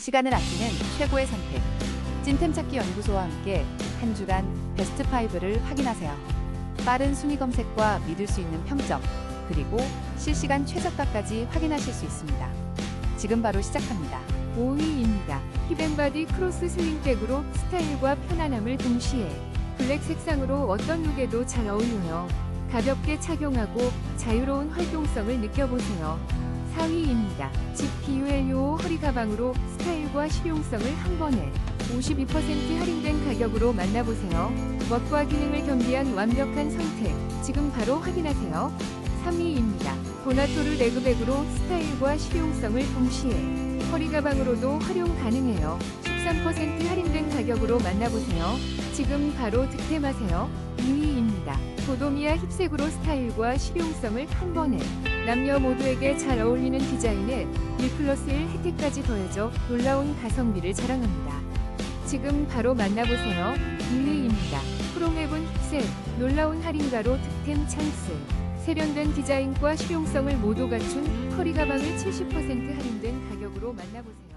시간을 아끼는 최고의 선택. 찐템 찾기 연구소와 함께 한 주간 베스트 5를 확인하세요. 빠른 순위 검색과 믿을 수 있는 평점, 그리고 실시간 최저가까지 확인하실 수 있습니다. 지금 바로 시작합니다. 5위입니다. 힙앤바디 크로스 슬링백으로 스타일과 편안함을 동시에 블랙 색상으로 어떤 룩에도 잘 어울려요. 가볍게 착용하고 자유로운 활동성을 느껴보세요. 4위입니다. GPULO 허리 가방으로 스타일과 실용성을 한 번에 52% 할인된 가격으로 만나보세요. 멋과 기능을 겸비한 완벽한 선택. 지금 바로 확인하세요. 3위입니다. 보나토르 레그백으로 스타일과 실용성을 동시에 허리 가방으로도 활용 가능해요. 13% 할인된 가격으로 만나보세요. 지금 바로 득템하세요. 2위입니다. 도도미아 힙색으로 스타일과 실용성을 한 번에 남녀 모두에게 잘 어울리는 디자인에 1 플러스 1 혜택까지 더해져 놀라운 가성비를 자랑합니다. 지금 바로 만나보세요. 1위입니다. 프롬앱은 힙색, 놀라운 할인가로 득템 찬스. 세련된 디자인과 실용성을 모두 갖춘 허리 가방을 70% 할인된 가격으로 만나보세요.